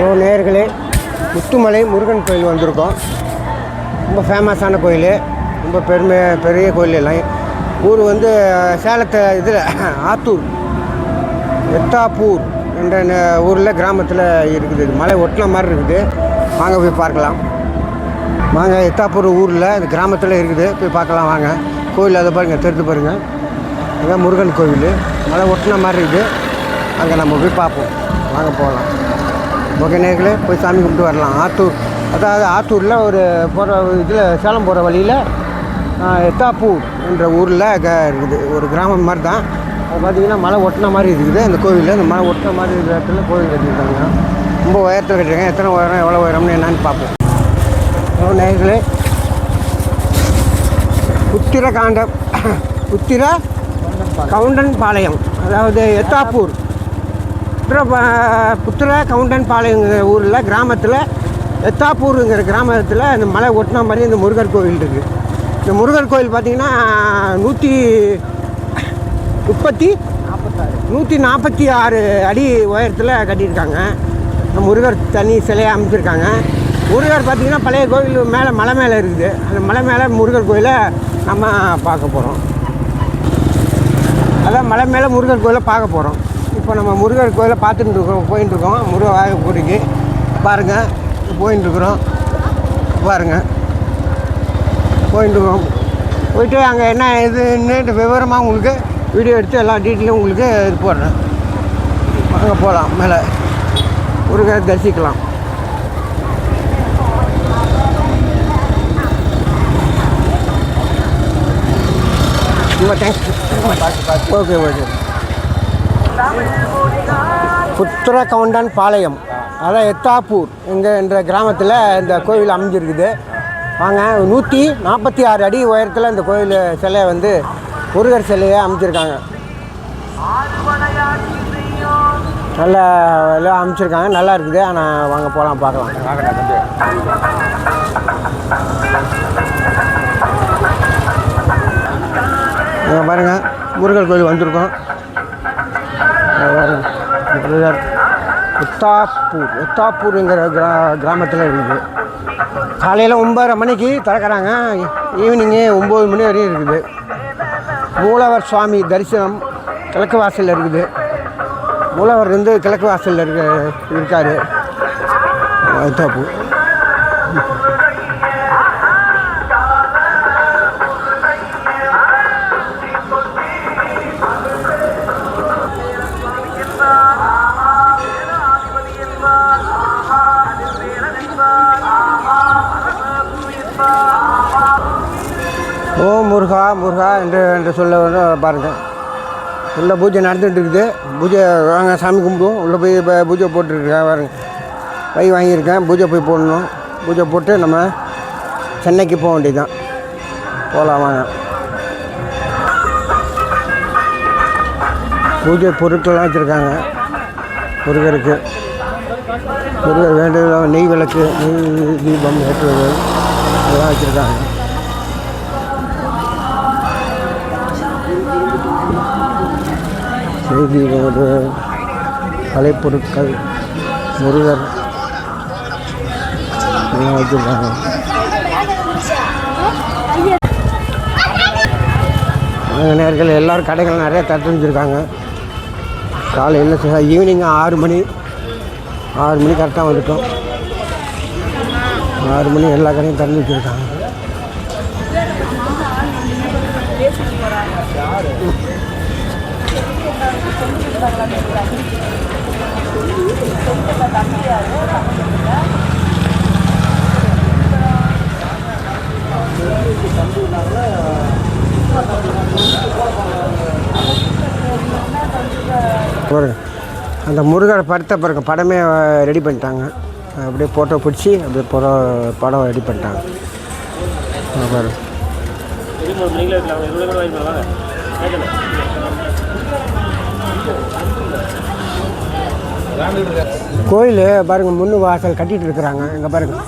ஓ நேர்களே. முத்துமலை முருகன் கோயில் வந்திருக்கோம். ரொம்ப ஃபேமஸான கோயில். ரொம்ப பெருமை பெரிய கோயில் எல்லாம். ஊர் வந்து சேலத்தை இதில் ஆத்தூர். எத்தாப்பூர் என்ற ஊரில் கிராமத்தில் இருக்குது இது. மலை ஒட்டின மாதிரி இருக்குது. வாங்க போய் பார்க்கலாம். வாங்க எத்தாப்பூர் ஊரில் இந்த கிராமத்தில் இருக்குது. போய் பார்க்கலாம் வாங்க. கோயில் அதை பாருங்கள் தெரிந்து பாருங்கள் அதான் முருகன் கோவில் மலை ஒட்டின மாதிரி இருக்குது. அங்கே நம்ம போய் பார்ப்போம். வாங்க போகலாம். ஒகேனேக்கில் போய் சாமி கும்பிட்டு வரலாம். ஆத்தூர் அதாவது ஆத்தூரில் ஒரு போகிற இதில் சேலம் போகிற வழியில் எத்தாப்பூர் என்ற ஊரில் க இருக்குது. ஒரு கிராமம் மாதிரி தான் அது பார்த்திங்கன்னா மலை ஒட்டின மாதிரி இருக்குது. அந்த கோவிலில் அந்த மலை ஒட்டின மாதிரி இருக்கிற இடத்துல கோவில் கட்டியிருக்காங்க. ரொம்ப உயரத்தில் கட்டியிருக்காங்க. எத்தனை உயரம் எவ்வளோ உயரம்னு என்னன்னு பார்ப்போம். எவ்வளோ நேர்களே உத்திர காண்டம் உத்திர கவுண்டன் பாளையம் அதாவது எத்தாப்பூர். புத்திர பா- புத்திர கவுண்டன் பாளையங்கிற ஊரில் கிராமத்தில் எத்தாப்பூருங்கிற கிராமத்தில் இந்த மலை ஒட்டின மாதிரி இந்த முருகர் கோவில் இருக்குது இந்த முருகர் கோயில் பார்த்திங்கன்னா நூற்றி முப்பத்தி நாற்பத்தாறு நூற்றி நாற்பத்தி ஆறு அடி உயரத்தில் கட்டியிருக்காங்க. முருகர் தனி சிலையை அமைச்சிருக்காங்க. முருகர் பார்த்திங்கன்னா பழைய கோவில் மேலே மலை மேலே இருக்குது. அந்த மலை மேலே முருகர் கோயிலை நம்ம பார்க்க போகிறோம் அதான் மலை மேலே முருகர் கோயிலை பார்க்க போகிறோம் இப்போ நம்ம முருகர் கோயிலை பார்த்துட்டு இருக்கோம் போயின்னு இருக்கோம் முருக வாகப்பூரிக்கு பாருங்கள் போயின்னு இருக்கிறோம் பாருங்கள் போயின்னு இருக்கோம் போயிட்டு அங்கே என்ன இதுன்னு விவரமாக உங்களுக்கு வீடியோ எடுத்து எல்லா டீட்டெயிலும் உங்களுக்கு இது போடுறேன். அங்கே போகலாம் மேலே. முருகரை தரிசிக்கலாம். ரொம்ப thanks okay okay. Puthirakavundan Palayam அதான் எத்தாப்பூர் எங்கள் என்ற கிராமத்தில் இந்த கோவில் அமைஞ்சிருக்குது. வாங்க நூற்றி நாற்பத்தி ஆறு அடி உயரத்தில் இந்த கோயில் சிலையை வந்து முருகர் சிலையை அமைச்சிருக்காங்க. நல்லா எல்லாம் அமைச்சிருக்காங்க. நல்லா இருக்குது. ஆனால் வாங்க போகலாம் பார்க்கலாம். இங்கே பாருங்கள் முருகர் கோயில் வந்திருக்கோம். பாருங்கள் உத்தாப்பூர். உத்தாப்பூருங்கிற கிரா கிராமத்தில் இருக்குது. காலையில் ஒம்பதரை மணிக்கு திறக்கறாங்க. ஈவினிங்கு ஒம்பது மணி வரையும் இருக்குது. மூலவர் சுவாமி தரிசனம் கிழக்கு வாசலில் இருக்குது. மூலவர் வந்து கிழக்கு வாசலில் இருக்க இருக்கார். உத்தாப்பூர். ஓ முருகா முருகா என்று என்று சொல்ல வந்து பாருங்கள் உள்ளே பூஜை நடந்துகிட்டு இருக்குது. பூஜை வாங்க சாமி கும்பிடுவோம். உள்ளே போய் இப்போ பூஜை போட்டுருக்கேன் பாருங்க. பை வாங்கியிருக்கேன். பூஜை போய் போடணும். பூஜை போட்டு நம்ம சென்னைக்கு போக வேண்டியதுதான். போகலாம் வாங்க. பூஜை பொருட்கள்லாம் வச்சுருக்காங்க. முருகருக்கு. முருகர் வேண்டியதெல்லாம் நெய் விளக்கு நெய் தீபம் ஏற்றுவது. அதெல்லாம் வச்சுருக்காங்க செய்தி கலைப்பொருட்கள் முருகர் இதெல்லாம் வச்சுருக்காங்க நேர்கள் எல்லோரும் கடைகள் நிறைய தட்டு வச்சுருக்காங்க காலையில் ஈவினிங் ஆறு மணி ஆறு மணி கரெக்டாக வந்துட்டோம். ஆறு மணி எல்லா கடையும் திறந்து வச்சுருக்காங்க. பாருங்க அந்த முருகர் படத்தை பாருங்க படமே ரெடி பண்ணிட்டாங்க. அப்படியே ஃபோட்டோ பிடிச்சி அப்படியே படம் படம் ரெடி பண்ணிட்டாங்க. அங்க பாருங்க கோயில் பாருங்க முன்னு வாசல் கட்டிகிட்டு இருக்கிறாங்க. இங்கே பாருங்கள்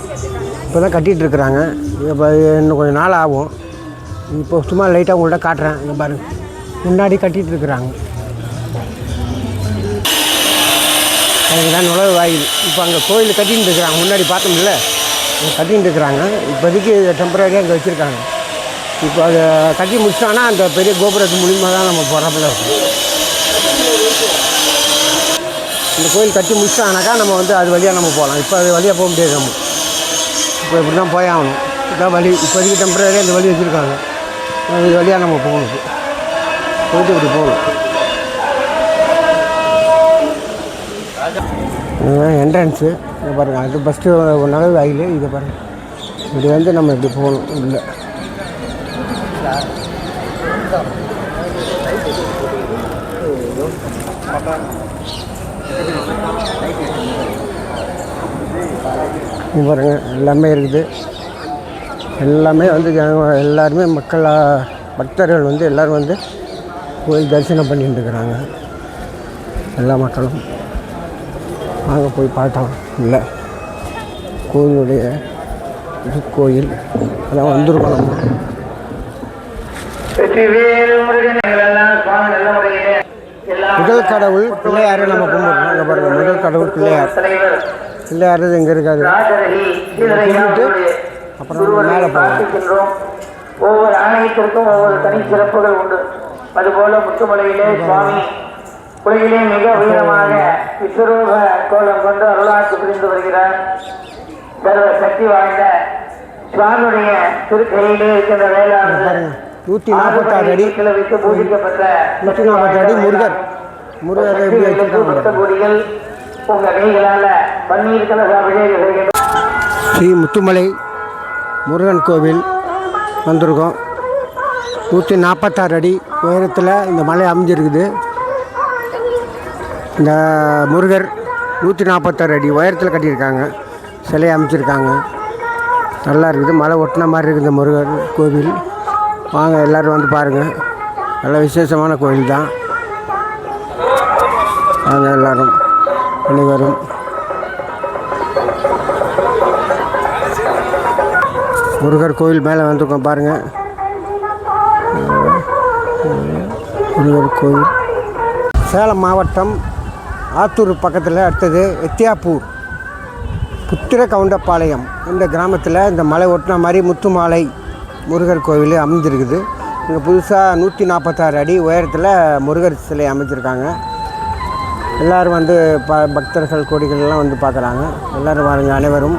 இப்போ தான் கட்டிகிட்டு இருக்கிறாங்க இப்போ இன்னும் கொஞ்சம் நாள் ஆகும். இப்போ சும்மா லைட்டாக உங்கள்கிட்ட காட்டுறேன். இங்கே பாருங்க. முன்னாடி கட்டிகிட்டு இருக்கிறாங்க. அதுக்கு தான் நுழைவு வாயில் இப்போ அங்கே கோயில் கட்டின்னு இருக்கிறாங்க. முன்னாடி பார்த்தோம்ல? அங்கே கட்டின்னு இருக்கிறாங்க. இப்போதைக்கு டெம்பரரியாக அங்கே வச்சுருக்காங்க. இப்போ அதை கட்டி முடிச்சிட்டாங்கன்னா அந்த பெரிய கோபுரத்து மூலியமாக தான் நம்ம போகிறப்பல இருக்கும் இந்த கோயில் கட்டி முடிச்சிட்டாங்கனாக்கா நம்ம வந்து அது வழியாக நம்ம போகலாம். இப்போ அது வழியாக போக முடியாது நம்ம. இப்போ இப்படி தான் போய் ஆகணும். இதான் வழி இப்போதைக்கு டெம்பரரியாக இந்த வழி வச்சுருக்காங்க. இது வழியாக நம்ம போகணும். போயிட்டு இப்படி போகணும். இதுதான் என்ட்ரன்ஸு இங்கே பாருங்கள் அது ஃபஸ்ட்டு ஒரு நகை வாயில் இதை பாருங்கள் இப்படி வந்து நம்ம இப்படி போகணும். இல்லை இங்க பாருங்க எல்லாமே இருக்குது. எல்லாமே வந்து எல்லாருமே மக்கள் பக்தர்கள் வந்து எல்லோரும் வந்து கோயில் தரிசனம் பண்ணிட்டு இருக்கிறாங்க. எல்லா மக்களும். வாங்க போய் பார்த்தோம் இல்லை. கோயிலுடைய கோயில் அதான் வந்திருக்கோம் நம்ம முதல் கடவுள் பிள்ளையாரை நம்ம கும்பிடுறோம். அங்கே பாருங்கள் முதல் கடவுள் பிள்ளையார் தலைவர் பிள்ளையார் இங்கே இருக்காது கும்பிட்டு அப்புறம் நம்ம மேலே போகலாம். ஒவ்வொரு ஆலயத்திற்கும் ஒவ்வொரு தனி சிறப்புகள் உண்டு. அதுபோல முத்துமலையிலே சுவாமி உலகிலே மிக உயரமாக விஸ்வரூப கோலம் கொண்டு அருளாட்சி புரிந்து வருகிறார். சர்வ சக்தி வாய்ந்த சுவாமியுடைய திருக்கையிலே இருக்கின்ற வேளாண் நூற்றி நாற்பத்தாறு அடி வைத்து பூஜிக்கப்பட்ட நூற்றி நாற்பத்தாறு அடி முருகர். முருகரை எப்படி வச்சுருக்காங்க பக்த கோடிகள் உங்க கைகளால பன்னீர் கலச அபிஷேகம் செய்கின்ற ஸ்ரீ முத்துமலை முருகன் கோவில் வந்திருக்கோம். நூற்றி நாற்பத்தாறு அடி உயரத்தில் இந்த மலை அமைஞ்சிருக்குது. இந்த முருகர் நூற்றி நாற்பத்தாறு அடி உயரத்தில் கட்டியிருக்காங்க. சிலையை அமைச்சிருக்காங்க. நல்லா இருக்குது. மலை ஒட்டின மாதிரி இருக்குது இந்த முருகர் கோவில். வாங்க எல்லோரும் வந்து பாருங்கள் நல்ல விசேஷமான கோவில் தான். வாங்க எல்லோரும் அனைவரும் முருகர் கோவில் மேலே வந்துருக்கோம் பாருங்கள் முருகர் கோவில். சேலம் மாவட்டம் ஆத்தூர் பக்கத்தில் அடுத்தது எத்தியாப்பூர். புத்திர கவுண்டப்பாளையம் இந்த கிராமத்தில் இந்த மலை ஒட்டின மாதிரி முத்துமாலை முருகர் கோவில் அமைஞ்சிருக்குது. இங்கே புதுசாக நூற்றி நாற்பத்தாறு அடி உயரத்தில் முருகர் சிலை அமைச்சிருக்காங்க எல்லோரும் வந்து ப பக்தர்கள் கோடிகள் வந்து பார்க்குறாங்க எல்லோரும் வாருங்க அனைவரும்.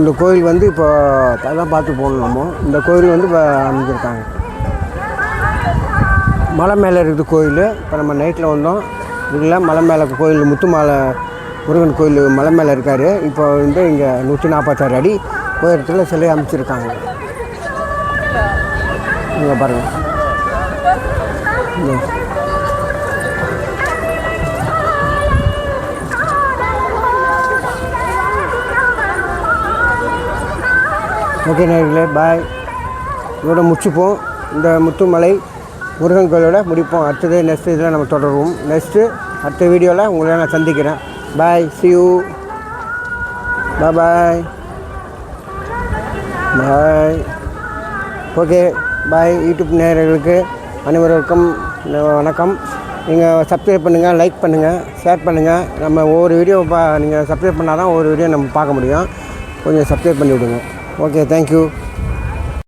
இந்த கோயில் வந்து இப்போ அதெல்லாம் பார்த்து போகணும் நம்ம. இந்த கோயில் வந்து இப்போ அமைஞ்சிருக்காங்க. மலை மேலே இருக்குது கோயில் இப்போ நம்ம நைட்டில் வந்தோம். இதில் மலை மேலே கோயில் முத்துமாலை முருகன் கோயில் மலை மேலே இருக்கார். இப்போ வந்து இங்கே நூற்றி நாற்பத்தாறு அடி உயரத்தில் சிலை அமைச்சிருக்காங்க. இங்கே பாருங்கள் ஓகே நேர்களே பாய். இதோட முடிச்சுப்போம். இந்த முத்துமலை முருகன் கோயிலோட முடிப்போம். அடுத்தது நெக்ஸ்ட் இதில் நம்ம தொடருவோம். நெக்ஸ்ட்டு அடுத்த வீடியோவில் உங்களை நான் சந்திக்கிறேன். Bye see you. Bye bye bye okay bye YouTube நேயர்களுக்கு அனைவருக்கும் வணக்கம். நீங்கள் சப்ஸ்கிரைப் பண்ணுங்கள் லைக் பண்ணுங்கள் ஷேர் பண்ணுங்கள் நம்ம ஒவ்வொரு வீடியோ பா நீங்கள் சப்ஸ்கிரைப் பண்ணால் தான் ஒவ்வொரு வீடியோ நம்ம பார்க்க முடியும். கொஞ்சம் சப்ஸ்கிரைப் பண்ணி விடுங்க ஓகே தேங்க்யூ